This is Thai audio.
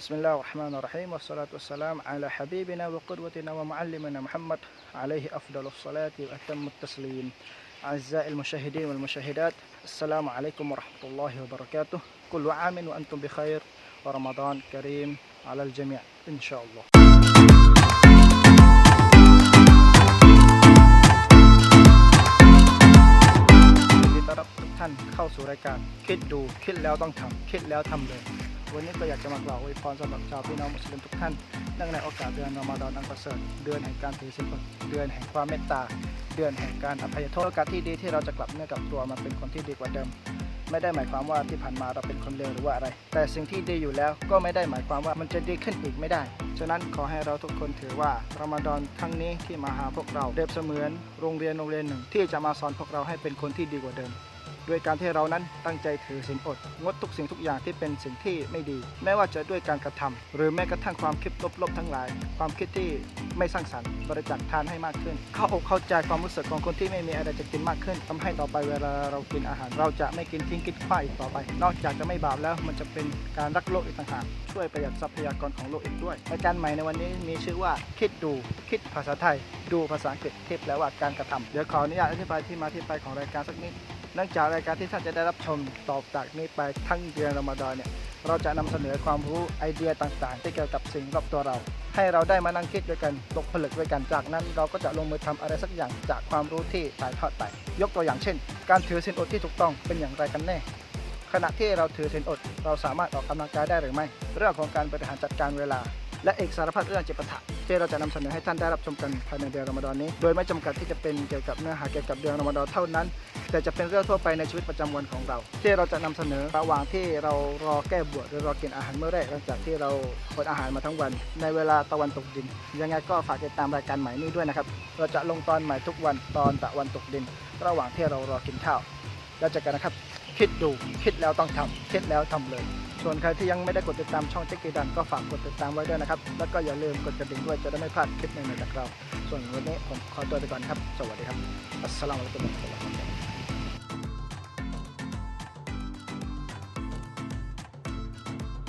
بسم الله الرحمن الرحيم والصلاة والسلام على حبيبنا وقدوتنا ومعلمنا محمد عليه أفضل الصلاة وأتم التسليم أعزائي المشاهدين والمشاهدات السلام عليكم ورحمة الله وبركاته كل عام وأنتم بخير ورمضان كريم على الجميع إن شاء الله ยินดีต้อนรับทุกท่านเข้าสู่รายการคิดดูคิดแล้วต้องทำคิดแล้วทำเลย วันนี้ก็อยากจะมากล่าวอวยพรสำหรับชาวพี่น้องมุสลิมทุกท่านเนื่องในโอกาสเดือนรอมฎอนอันประเสริฐเดือนแห่งการถือศีลอดเดือนแห่งความเมตตา เดือนแห่งการอภัยโทษโอกาสที่ดีที่เราจะกลับเนื้อกลับตัวมาเป็นคนที่ดีกว่าเดิม ไม่ได้หมายความว่าที่ผ่านมาเราเป็นคนเลวหรือว่าอะไร แต่สิ่งที่ดีอยู่แล้วก็ไม่ได้หมายความว่ามันจะดีขึ้นอีกไม่ได้ฉะนั้นขอให้เราทุกคนถือว่ารอมฎอนครั้งนี้ที่มาหาพวกเราเปรียบเสมือนโรงเรียนโรงเรียนหนึ่ง ที่จะมาสอนพวกเราให้เป็นคนที่ดีกว่าเดิม ด้วยการที่เรานั้นตั้งใจถือศีลอด งดทุกสิ่งทุกอย่างที่เป็นสิ่งที่ไม่ดีไม่ว่าจะด้วยการกระทำหรือแม้กระทั่งความคิดลบๆทั้งหลาย ความคิดที่ไม่สร้างสรรค์บริจาคทานให้มากขึ้น เข้าอกเข้าใจความรู้สึกของคนที่ไม่มีอะไรจะกินมากขึ้นทำให้ต่อไปเวลาเรากินอาหาร เราจะไม่กินทิ้งกินขว้างอีกต่อไป นอกจากจะไม่บาปแล้วมันจะเป็นการรักโลกอีกต่างหากช่วยประหยัดทรัพยากรของโลกอีกด้วยรายการใหม่ในวันนี้มีชื่อว่าคิดดูคิดภาษาไทย ดูภาษาอังกฤษที่แปลว่าการกระทำเดี๋ยวขออนุญาตอธิบายที่มาที่ไปของรายการสักนิด เนื่องจากรายการที่ท่านจะได้รับชมต่อจากนี้ไปทั้งเดือนรอมฎอนเนี่ยเราจะนำเสนอความรู้ไอเดียต่างๆ ที่เกี่ยวกับสิ่งรอบตัวเรา ให้เราได้มานั่งคิดด้วยกันตกผลึกด้วยกันจากนั้น เราก็จะลงมือทำอะไรสักอย่างจากความรู้ที่ถ่ายทอดไป ยกตัวอย่างเช่น การถือศีลอดที่ถูกต้องเป็นอย่างไรกันแน่ ขณะที่เราถือศีลอด เราสามารถออกกำลังกายได้หรือไม่ เรื่องของการบริหารจัดการเวลา และเอกสารพัดเรื่องเจิปาถะที่เราจะนำเสนอให้ท่านได้รับชมกันภายในเดือนรอมฎอนนี้ โดยไม่จำกัดที่จะเป็นเกี่ยวกับเนื้อหาเกี่ยวกับเดือนรอมฎอนเท่านั้น แต่จะเป็นเรื่องทั่วไปในชีวิตประจำวันของเรา ที่เราจะนำเสนอระหว่างที่เรารอแก้บวชหรือรอกินอาหารเมื่อแรกหลังจากที่เราอดอาหารมาทั้งวัน ในเวลาตะวันตกดิน ยังไงก็ฝากติดตามรายการใหม่นี้ด้วยนะครับเราจะลงตอนใหม่ทุกวันตอนตะวันตกดิน ระหว่างที่เรารอกินข้าวแล้วเจอกันนะครับ คิดดูคิดแล้วต้องทำคิดแล้วทำเลย ส่วนใครที่ยังไม่ได้กดติดตามช่องเจ๊กกีดันก็ฝากกดติดตามไว้ด้วยนะครับ แล้วก็อย่าลืมกดกระดิ่งด้วยจะได้ไม่พลาดคลิปใหม่ๆจากเรา ส่วนวันนี้ผมขอตัวไปก่อนครับ สวัสดีครับ อัสสลามุอะลัยกุม